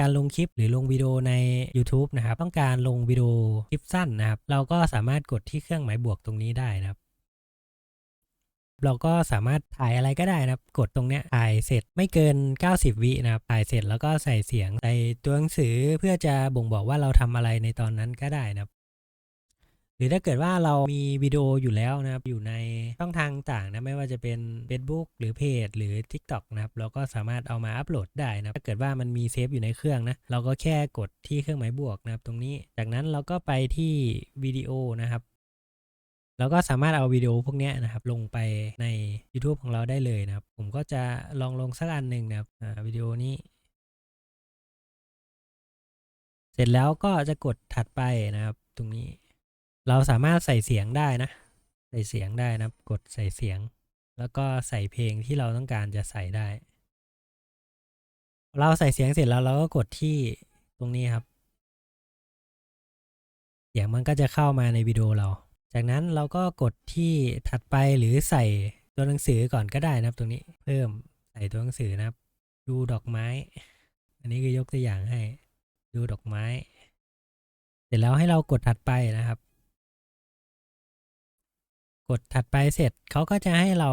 การลงคลิปหรือลงวิดีโอใน YouTube นะครับ ต้องการลงวิดีโอคลิปสั้นนะครับ เราก็สามารถกดที่เครื่องหมายบวกตรงนี้ได้นะครับ เราก็สามารถถ่ายอะไรก็ได้นะครับ กดตรงเนี้ยถ่ายเสร็จไม่เกิน 90 วินะครับ ถ่ายเสร็จแล้วก็ใส่เสียงใส่ตัวหนังสือเพื่อจะบ่งบอกว่าเราทำอะไรในตอนนั้นก็ได้นะครับ รือถ้าเกิดว่าเรามีวิดีโออยู่แล้วนะครับ อยู่ในช่องทางต่างนะ ไม่ว่าจะเป็น Facebook หรือเพจหรือ TikTok นะครับ เราก็สามารถเอามาอัปโหลดได้นะถ้าเกิดว่ามันมีเซฟอยู่ในเครื่องนะ เราก็แค่กดที่เครื่องหมายบวกนะครับ ตรงนี้ จากนั้นเราก็ไปที่วิดีโอนะครับเราก็สามารถเอาวิดีโอพวกนี้นะครับ ลงไปใน YouTube ของเราได้เลยนะครับ ผมก็จะลองลงสักอันหนึ่งนะครับวิดีโอนี้ เสร็จแล้วก็จะกดถัดไปนะครับ ตรงนี้ เราสามารถใส่เสียงได้นะ ใส่เสียงได้นะกดใส่เสียง แล้วก็ใส่เพลงที่เราต้องการจะใส่ได้ เราใส่เสียงเสร็จแล้วเราก็กดที่ตรงนี้ครับ เสียงมันก็จะเข้ามาในวิดีโอเรา จากนั้นเราก็กดที่ถัดไปหรือใส่ตัวหนังสือก่อนก็ได้นะครับตรงนี้ เพิ่มใส่ตัวหนังสือนะครับ ดูดอกไม้ อันนี้คือยกตัวอย่างให้ ดูดอกไม้ เสร็จแล้วให้เรากดถัดไปนะครับ ดถัดไปเสร็จเขาก็จะให้เรา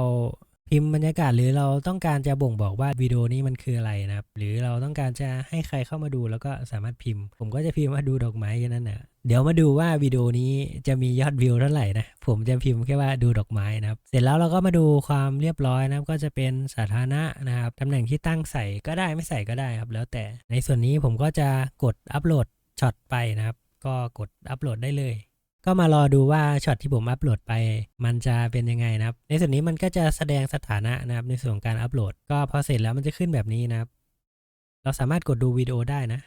พิมพ์บรรยากาศหรือเราต้องการจะบ่งบอกว่าวิดีโอนี้มันคืออะไรนะครับ หรือเราต้องการจะให้ใครเข้ามาดูแล้วก็สามารถพิมพ์ ผมก็จะพิมพ์ว่าดูดอกไม้แค่นั้นนะเดี๋ยวมาดูว่าวิดีโอนี้จะมียอดวิวเท่าไหร่นะผมจะพิมพ์แค่ว่าดูดอกไม้นะครับ เสร็จแล้วเราก็มาดูความเรียบร้อยนะครับ ก็จะเป็นสาธารณะนะครับตำแหน่งที่ตั้งใส่ก็ได้ไม่ใส่ก็ได้ครับ แล้วแต่ในส่วนนี้ผมก็จะกดอัปโหลดช็อตไปนะครับ ก็กดอัปโหลดได้เลย ก็มารอดูว่าช็อตที่ผมอัปโหลดไป มันจะเป็นยังไงนะครับ ในส่วนนี้มันก็จะแสดงสถานะนะครับ ในส่วนของการอัปโหลด ก็พอเสร็จแล้วมันจะขึ้นแบบนี้นะครับ เราสามารถกดดูวิดีโอได้นะ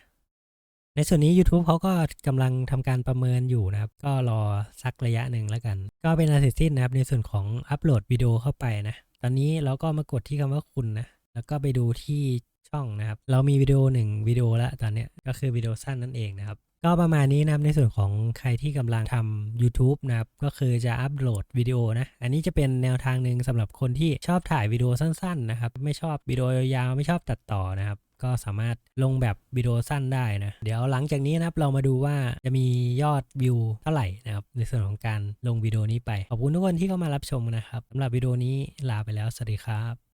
ในส่วนนี้ YouTube เขาก็กำลังทำการประเมินอยู่นะครับ ก็รอสักระยะหนึ่งแล้วกัน ก็เป็นอันเสร็จสิ้นนะครับ ในส่วนของอัปโหลดวิดีโอเข้าไปนะ ตอนนี้เราก็มากดที่คำว่าคุณนะ แล้วก็ไปดูที่ช่องนะครับ เรามีวิดีโอหนึ่งวิดีโอล้วตอนเนี้ยก็คือวิดีโอสั้นนั่นเองนะครับ ก็ประมาณนี้นะครับในส่วนของใครที่กำลังทำ YouTube นะครับ ก็คือจะอัปโหลดวิดีโอนะ อันนี้จะเป็นแนวทางหนึ่งสำหรับคนที่ชอบถ่ายวิดีโอสั้นๆนะครับ ไม่ชอบวิดีโอยาวไม่ชอบตัดต่อนะครับก็สามารถลงแบบวิดีโอสั้นได้นะ เดี๋ยวหลังจากนี้นะครับเรามาดูว่าจะมียอดวิวเท่าไหร่นะครับในส่วนของการลงวิดีโอนี้ไป ขอบคุณทุกคนที่เข้ามารับชมนะครับสำหรับวิดีโอนี้ลาไปแล้ว สวัสดีครับ